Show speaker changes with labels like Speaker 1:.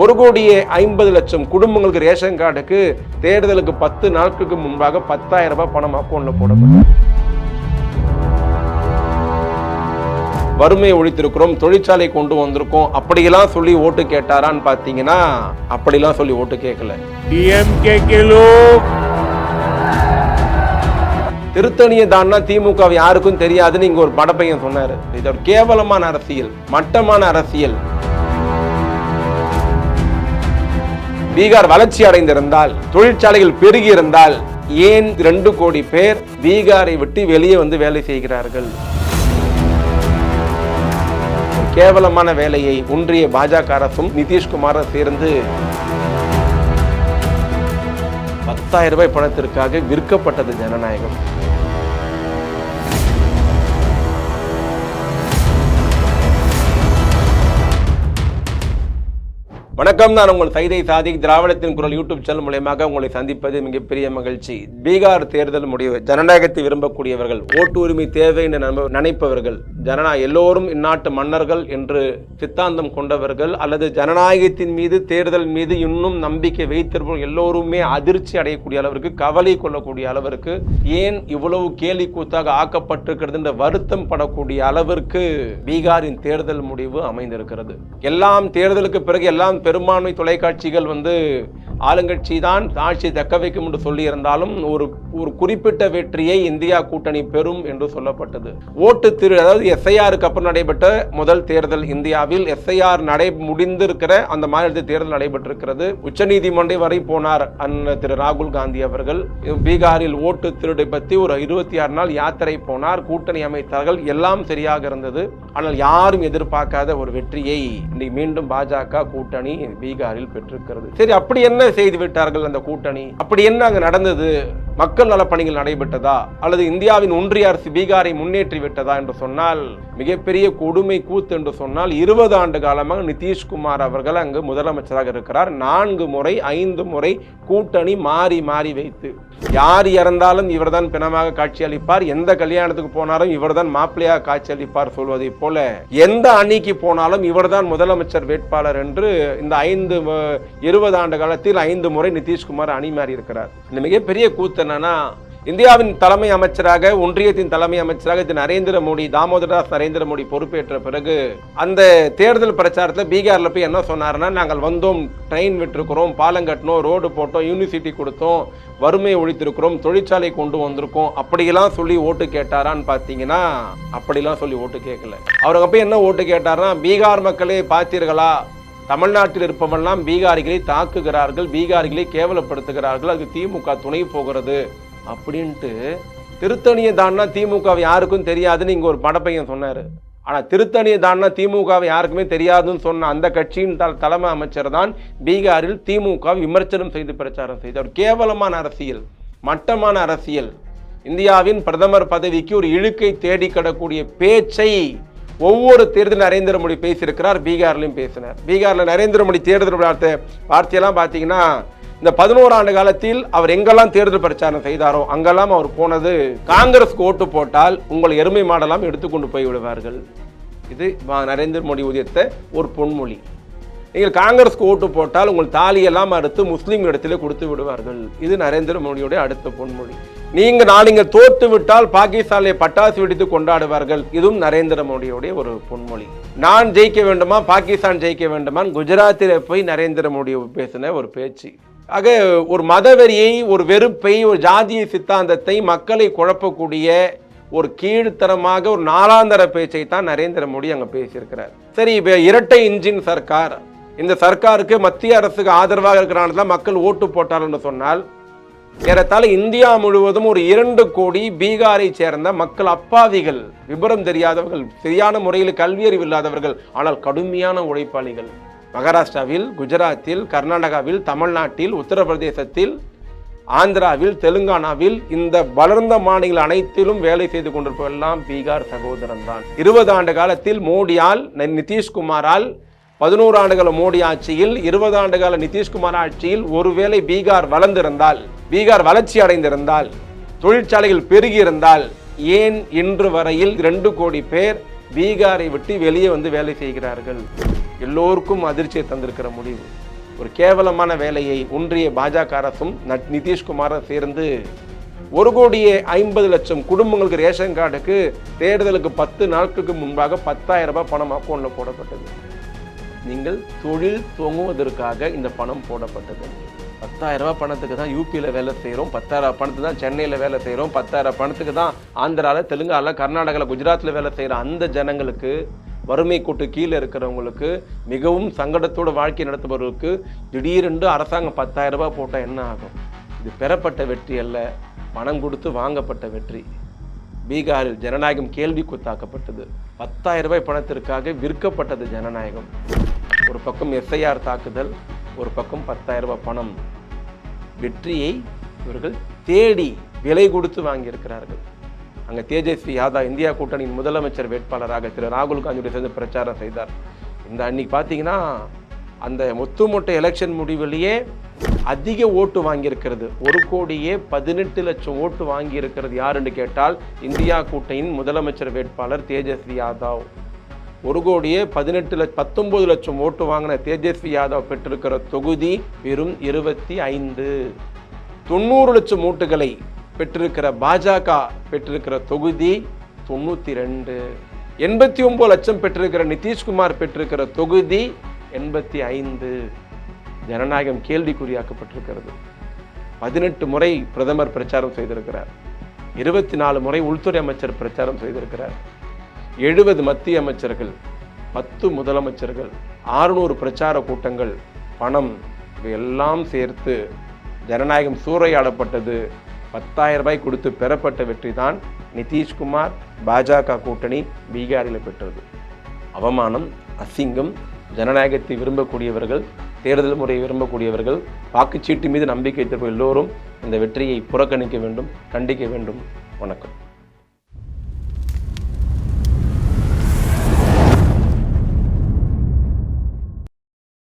Speaker 1: ஒரு கோடியே ஐம்பது லட்சம் குடும்பங்களுக்கு ரேஷன் கார்டுக்கு தேர்தலுக்கு பத்து நாட்களுக்கு முன்பாக பத்தாயிரம் ரூபாய் பணம் அக்கௌண்ட்ல போடப்பட்டது. வறுமையை ஒழித்திருக்கிறோம் தொழிற்சாலை கொண்டு வந்திருக்கோம். அப்படியெல்லாம் சொல்லி ஓட்டு கேட்டாரான்னு பார்த்தீங்கன்னா அப்படிலாம் சொல்லி ஓட்டு கேட்கல.
Speaker 2: டிஎம்கே கேலோ
Speaker 1: திருத்தணியை தான்னா திமுக யாருக்கும் தெரியாதுன்னு இங்க ஒரு படப்பையன் சொன்னாரு. இது ஒரு கேவலமான அரசியல் மட்டமான அரசியல். பீகார் வளர்ச்சி அடைந்திருந்தால் தொழிற்சாலைகள் பெருகி இருந்தால் ஏன் ரெண்டு கோடி பேர் பீகாரை விட்டு வெளியே வந்து வேலை செய்கிறார்கள்? கேவலமான வேலையை ஒன்றிய பாஜக அரசும் நிதிஷ்குமார சேர்ந்து பத்தாயிரம் ரூபாய் பணத்திற்காக விற்கப்பட்டது ஜனநாயகம். வணக்கம் நான் உங்கள் சைதை சாதிக். திராவிடத்தின் குரல் யூடியூப் சேனல் மூலயமாக உங்களை சந்திப்பது மிகப்பெரிய மகிழ்ச்சி. பீகார் தேர்தல் முடிவு. ஜனநாயகத்தை விரும்பக்கூடியவர்கள் ஓட்டு உரிமை தேவை என்று நினைப்பவர்கள் ஜனநா எல்லோரும் இந்நாட்டு மன்னர்கள் என்று சித்தாந்தம் கொண்டவர்கள் அல்லது ஜனநாயகத்தின் மீது தேர்தல் மீது இன்னும் நம்பிக்கை வைத்திருப்போம் எல்லோருமே அதிர்ச்சி அடையக்கூடிய அளவிற்கு கவலை கொள்ளக்கூடிய அளவிற்கு ஏன் இவ்வளவு கேலி கூத்தாக ஆக்கப்பட்டிருக்கிறது என்ற வருத்தம் படக்கூடிய அளவிற்கு பீகாரின் தேர்தல் முடிவு அமைந்திருக்கிறது. எல்லாம் தேர்தலுக்கு பிறகு எல்லாம் பெரும்பான்மை தொலைக்காட்சிகள் வந்து ஆளுங்கட்சி தான் ஆட்சி தக்க வைக்கும் என்று சொல்லியிருந்தாலும் ஒரு ஒரு குறிப்பிட்ட வெற்றியை இந்தியா கூட்டணி பெறும் என்று சொல்லப்பட்டது. ஓட்டு திரு அதாவது எஸ்ஐஆருக்கு அப்புறம் நடைபெற்ற முதல் தேர்தல் இந்தியாவில் எஸ்ஐஆர் நடை முடிந்திருக்கிற அந்த மாநிலத்தில் தேர்தல் நடைபெற்றிருக்கிறது. உச்சநீதிமன்றம் வரை போனார் அண்ணன் திரு ராகுல் காந்தி அவர்கள். பீகாரில் ஓட்டு திருடை பற்றி ஒரு இருபத்தி ஆறு நாள் யாத்திரை போனார். கூட்டணி அமைத்தார்கள் எல்லாம் சரியாக இருந்தது. ஆனால் யாரும் எதிர்பார்க்காத ஒரு வெற்றியை இன்னைக்கு மீண்டும் பாஜக கூட்டணி பீகாரில் பெற்றிருக்கிறது. சரி அப்படி என்ன செய்து விட்டார்கள் அந்த கூட்டணி. அப்படி என்ன அங்க நடந்தது? மக்கள் நலப்பணிகள் நடைபெற்றதா? அல்லது இந்தியாவின் ஒன்றிய அரசு பீகாரை முன்னேற்றி விட்டதா என்று சொன்னால் மிகப்பெரிய கொடுமை கூத்து என்று சொன்னால் இருபது ஆண்டு காலமாக நிதிஷ்குமார் அவர்கள் அங்கு முதலமைச்சராக இருக்கிறார். நான்கு முறை ஐந்து முறை கூட்டணி மாறி மாறி வைத்து யார் இறந்தாலும் இவர்தான் பிணமாக காட்சி அளிப்பார். எந்த கல்யாணத்துக்கு போனாலும் இவர்தான் மாப்பிள்ளையாக காட்சி அளிப்பார் சொல்வதைப் போல எந்த அணிக்கு போனாலும் இவர்தான் முதலமைச்சர் வேட்பாளர் என்று இந்த ஐந்து இருபது ஆண்டு காலத்தில் ஐந்து முறை நிதிஷ்குமார் அணி மாறி இருக்கிறார். இந்த மிகப்பெரிய கூத்து என்னன்னா இந்தியாவின் தலைமை அமைச்சராக ஒன்றியத்தின் தலைமை அமைச்சராக திரு நரேந்திர மோடி தாமோதரதாஸ் நரேந்திர மோடி பொறுப்பேற்ற பிறகு அந்த தேர்தல் பிரச்சாரத்தில் பீகார்ல போய் என்ன சொன்னார்னா நாங்கள் வந்தோம் ட்ரெயின் விட்டுருக்கிறோம் பாலம் கட்டினோம் ரோடு போட்டோம் யூனிவர்சிட்டி கொடுத்தோம் வறுமையை ஒழித்திருக்கிறோம் தொழிற்சாலை கொண்டு வந்திருக்கோம் அப்படியெல்லாம் சொல்லி ஓட்டு கேட்டாரான்னு பார்த்தீங்கன்னா அப்படிலாம் சொல்லி ஓட்டு கேட்கல அவர் போய் என்ன ஓட்டு கேட்டார்னா பீகார் மக்களே பார்த்தீர்களா தமிழ்நாட்டில் இருப்பவெல்லாம் பீகாரிகளை தாக்குகிறார்கள் பீகாரிகளை கேவலப்படுத்துகிறார்கள் அதுக்கு திமுக துணை போகிறது அப்படின்ட்டு திருத்தணியை தாண்டினா திமுகவை யாருக்கும் தெரியாதுன்னு இங்கே ஒரு படப்பையன் சொன்னார். ஆனால் திருத்தணியை தாண்டினா திமுகவை யாருக்குமே தெரியாதுன்னு சொன்ன அந்த கட்சியின் த- தலைமை அமைச்சர் தான் பீகாரில் திமுக விமர்சனம் செய்து பிரச்சாரம் செய்தார். கேவலமான அரசியல் மட்டமான அரசியல். இந்தியாவின் பிரதமர் பதவிக்கு ஒரு இழுக்கை தேடி கிடக்கூடிய பேச்சை ஒவ்வொரு தேர்தல் நரேந்திர மோடி பேசியிருக்கிறார் பீகார்லையும் பேசினார். பீகாரில் நரேந்திர மோடி தேர்தல் வார்த்தை வார்த்தையெல்லாம் பார்த்தீங்கன்னா இந்த பதினோரு ஆண்டு காலத்தில் அவர் எங்கெல்லாம் தேர்தல் பிரச்சாரம் செய்தாரோ அங்கெல்லாம் அவர் போனது காங்கிரஸ்க்கு ஓட்டு போட்டால் உங்கள் எருமை மாடலாம் எடுத்துக்கொண்டு போய் விடுவார்கள். இது நரேந்திர மோடி உதயத்த ஒரு பொன்மொழி. நீங்கள் காங்கிரஸ்க்கு ஓட்டு போட்டால் உங்கள் தாலியெல்லாம் அறுத்து முஸ்லீம் இடத்திலே கொடுத்து விடுவார்கள். இது நரேந்திர மோடியுடைய அடுத்த பொன்மொழி. நீங்க நாளைங்க தோற்று விட்டால் பாகிஸ்தானிலே பட்டாசு வெடித்து கொண்டாடுவார்கள். இதுவும் நரேந்திர மோடியுடைய ஒரு பொன்மொழி. நான் ஜெயிக்க வேண்டுமா? பாகிஸ்தான் ஜெயிக்க வேண்டுமா குஜராத்தில் போய் நரேந்திர மோடி பேசின ஒரு பேச்சு. ஆக ஒரு மதவெறியை ஒரு வெறுப்பை ஒரு ஜாதிய சித்தாந்தத்தை மக்களை குழப்பக்கூடிய ஒரு கீழ்த்தரமாக ஒரு நாலாந்தர பேச்சை தான் நரேந்திர மோடி அங்கே பேசியிருக்கிறார். சரி இப்போ இரட்டை இன்ஜின் சர்க்கார். இந்த சர்க்காருக்கு மத்திய அரசுக்கு ஆதரவாக இருக்கிறனால தான் மக்கள் ஓட்டு போட்டார்னு சொன்னால் ஏறத்தாழ இந்தியா முழுவதும் ஒரு இரண்டு கோடி பீகாரை சேர்ந்த மக்கள் அப்பாவிகள் விபரம் தெரியாதவர்கள் சரியான முறையில் கல்வியறிவு இல்லாதவர்கள் ஆனால் கடுமையான உழைப்பாளிகள். மகாராஷ்டிராவில் குஜராத்தில் கர்நாடகாவில் தமிழ்நாட்டில் உத்தரப்பிரதேசத்தில் ஆந்திராவில் தெலுங்கானாவில் இந்த வளர்ந்த மாநில அனைத்திலும் வேலை செய்து கொண்டிருப்பவெல்லாம் பீகார் சகோதரன் தான் இருபது ஆண்டு காலத்தில் மோடியால் நிதிஷ்குமாரால் பதினோரு ஆண்டுகால மோடி ஆட்சியில் இருபது ஆண்டுகால நிதிஷ்குமார் ஆட்சியில் ஒருவேளை பீகார் வளர்ந்திருந்தால் பீகார் வளர்ச்சி அடைந்திருந்தால் தொழிற்சாலைகள் பெருகியிருந்தால் ஏன் இன்று வரையில் ரெண்டு கோடி பேர் பீகாரை விட்டு வெளியே வந்து வேலை செய்கிறார்கள்? எல்லோருக்கும் அதிர்ச்சியை தந்திருக்கிற முடிவு. ஒரு கேவலமான வேலையை ஒன்றிய பாஜக அரசும் ந- நிதிஷ்குமாரும் சேர்ந்து ஒரு கோடியே ஐம்பது லட்சம் குடும்பங்களுக்கு ரேஷன் கார்டுக்கு தேர்தலுக்கு பத்து நாட்களுக்கு முன்பாக பத்தாயிரம் ரூபாய் பணம் அக்கௌண்ட்டில் போடப்பட்டது. நீங்கள் தொழில் துவங்குவதற்காக இந்த பணம் போடப்பட்டது. பத்தாயிரம் ரூபாய் பணத்துக்கு தான் யூபியில் வேலை செய்கிறோம் பத்தாயிரம் பணத்துக்கு தான் சென்னையில் வேலை செய்கிறோம் பத்தாயிரம் பணத்துக்கு தான் ஆந்திராவில் தெலுங்காவில் கர்நாடகாவில் குஜராத்தில் வேலை செய்கிற அந்த ஜனங்களுக்கு வறுமை கூட்டு கீழே இருக்கிறவங்களுக்கு மிகவும் சங்கடத்தோட வாழ்க்கை நடத்துபவர்களுக்கு திடீரென்று அரசாங்கம் பத்தாயிரம் ரூபாய் போட்டால் என்ன ஆகும்? இது பெறப்பட்ட வெற்றி அல்ல பணம் கொடுத்து வாங்கப்பட்ட வெற்றி. பீகாரில் ஜனநாயகம் கேள்வி குத்தாக்கப்பட்டது பத்தாயிரம் ரூபாய் பணத்திற்காக விற்கப்பட்டது ஜனநாயகம். ஒரு பக்கம் எஸ்ஐஆர் தாக்குதல் ஒரு பக்கம் பத்தாயிரம் ரூபாய் பணம். வெற்றியை இவர்கள் தேடி விலை கொடுத்து வாங்கியிருக்கிறார்கள். அங்கே தேஜஸ்வி யாதவ் இந்தியா கூட்டணியின் முதலமைச்சர் வேட்பாளராக திரு ராகுல் காந்தியுடைய சேர்ந்து பிரச்சாரம் செய்தார். இந்த அன்னைக்கு பார்த்தீங்கன்னா அந்த ஒத்துமொட்ட எலெக்ஷன் முடிவிலேயே அதிக ஓட்டு வாங்கியிருக்கிறது. ஒரு கோடியே பதினெட்டு லட்சம் ஓட்டு வாங்கியிருக்கிறது யாருன்னு கேட்டால் இந்தியா கூட்டணியின் முதலமைச்சர் வேட்பாளர் தேஜஸ்வி யாதவ். ஒரு கோடியே பதினெட்டு லட்ச பத்தொன்பது லட்சம் ஓட்டு வாங்கின தேஜஸ்வி யாதவ் பெற்றிருக்கிற தொகுதி வெறும் இருபத்தி ஐந்து. தொண்ணூறு லட்சம் ஓட்டுகளை பெற்றிருக்கிற பாஜக பெற்றிருக்கிற தொகுதி தொண்ணூற்றி ரெண்டு. எண்பத்தி ஒம்பது லட்சம் பெற்றிருக்கிற நிதிஷ்குமார் பெற்றிருக்கிற தொகுதி எண்பத்தி ஐந்து. ஜனநாயகம் கேள்விக்குறியாக்கப்பட்டிருக்கிறது. பதினெட்டு முறை பிரதமர் பிரச்சாரம் செய்திருக்கிறார். இருபத்தி நாலு முறை உள்துறை அமைச்சர் பிரச்சாரம் செய்திருக்கிறார். எழுபது மத்திய அமைச்சர்கள் பத்து முதலமைச்சர்கள் ஆறுநூறு பிரச்சார கூட்டங்கள் பணம் இவையெல்லாம் சேர்த்து ஜனநாயகம் சூறையாடப்பட்டது. பத்தாயிரம் ரூபாய் கொடுத்து பெறப்பட்ட வெற்றி தான் நிதிஷ்குமார் பாஜக கூட்டணி பீகாரில் பெற்றது. அவமானம் அசிங்கம் ஜனநாயகத்தை விரும்பக்கூடியவர்கள் தேர்தல் முறையை விரும்பக்கூடியவர்கள் வாக்குச்சீட்டு மீது நம்பிக்கை வைத்திருப்ப எல்லோரும் இந்த வெற்றியை புறக்கணிக்க வேண்டும் கண்டிக்க வேண்டும். வணக்கம்.